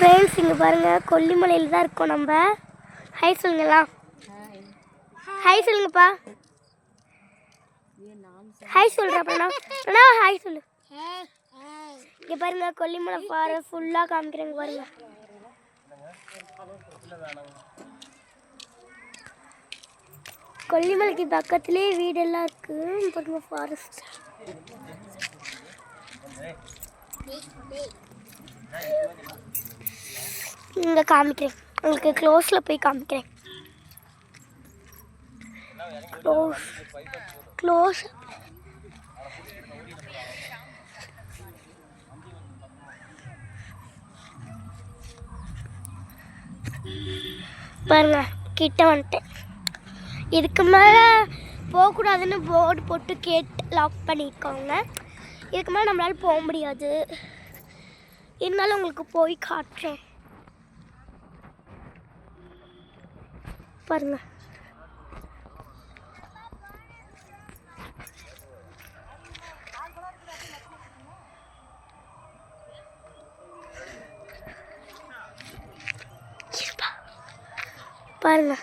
Friends இங்கே பாருங்கள் கொல்லிமலையில் தான் இருக்கோம் நம்ம. ஹை சொல்லுங்களா ஹை சொல்லுங்கப்பா. ஹாய் சொல்கிறேன் அண்ணா ஹாய் சொல்லு. இங்கே பாருங்க கொல்லிமலை பாரு ஃபுல்லாக காமிக்கிறேங்க பாருங்க. கொல்லிமலைக்கு பக்கத்துலேயே வீடெல்லாம் இருக்குது பாருங்க ஃபாரஸ்ட் இங்கே காமிக்கிறேன். உங்களுக்கு க்ளோஸில் போய் காமிக்கிறேன். க்ளோஸ் க்ளோஸ் பாருங்க கிட்ட வந்துட்டேன். இதுக்கு மேலே போகக்கூடாதுன்னு போர்டு போட்டு கேட் லாக் பண்ணிக்கோங்க. இதுக்கு மேலே நம்மளால போக முடியாது. இருந்தாலும் உங்களுக்கு போய் காட்டுறேன். பாருங்க. பாருங்க.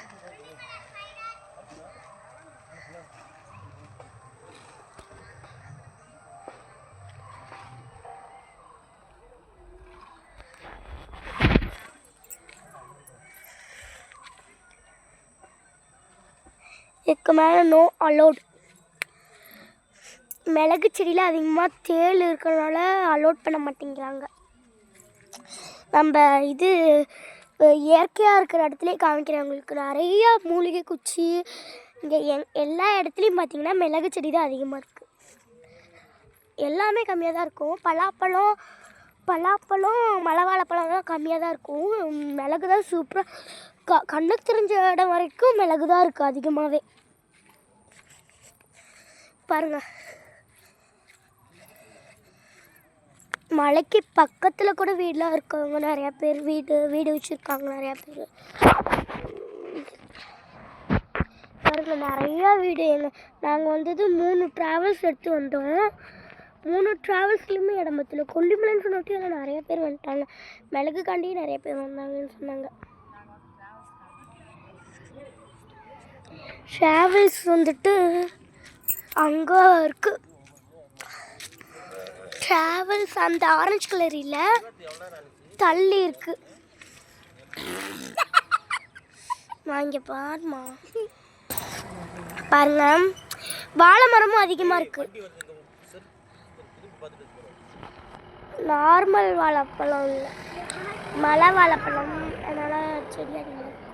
இதுக்கு மேலே நோ அலோட் மிளகு செடியில் அதிகமாக தேள் இருக்கிறனால அலோட் பண்ண மாட்டேங்கிறாங்க. நம்ம இது இயற்கையாக இருக்கிற இடத்துலயே காமிக்கிறேன் உங்களுக்கு. நிறைய மூலிகை குச்சி இங்கே எங் எல்லா இடத்துலையும் பார்த்தீங்கன்னா மிளகு செடி தான் அதிகமாக இருக்குது எல்லாமே கம்மியாக தான் இருக்கும். பலாப்பழம் பலாப்பழம் மலைவாழைப்பழம் கம்மியாக தான் இருக்கும். மிளகு தான் சூப்பராக க கண்ணுக்கு தெரிஞ்ச இடம் வரைக்கும் மிளகு தான் இருக்குது அதிகமாகவே பாருங்க. மலைக்கு பக்கத்தில் கூட வீடெலாம் இருக்கவங்க நிறையா பேர் வீடு வீடு வச்சுருக்காங்க நிறையா பேர். பாருங்கள் நிறையா வீடு. எங்கள் நாங்கள் வந்தது மூணு ட்ராவல்ஸ் எடுத்து வந்தோம். மூணு ட்ராவல்ஸ்லையுமே இடம் பத்தல. கொல்லிமலைன்னு சொன்னோட்டி அதில் நிறைய பேர் வந்துட்டாங்க. மிளகு காண்டி நிறைய பேர் வந்தாங்கன்னு சொன்னாங்க. ட்ராவல்ஸ் வந்துட்டு அங்கே இருக்கு. ட்ராவல்ஸ் அந்த ஆரஞ்சு கலர் இல்லை. தள்ளி இருக்கு. நான் இங்கே பாருமா. பாருங்க. வாழை மரமும் அதிகமாக இருக்குது நார்மல் வாழைப்பழம் இல்லை. மலை வாழைப்பழம். அதனால் செடி அதிகமாக இருக்கு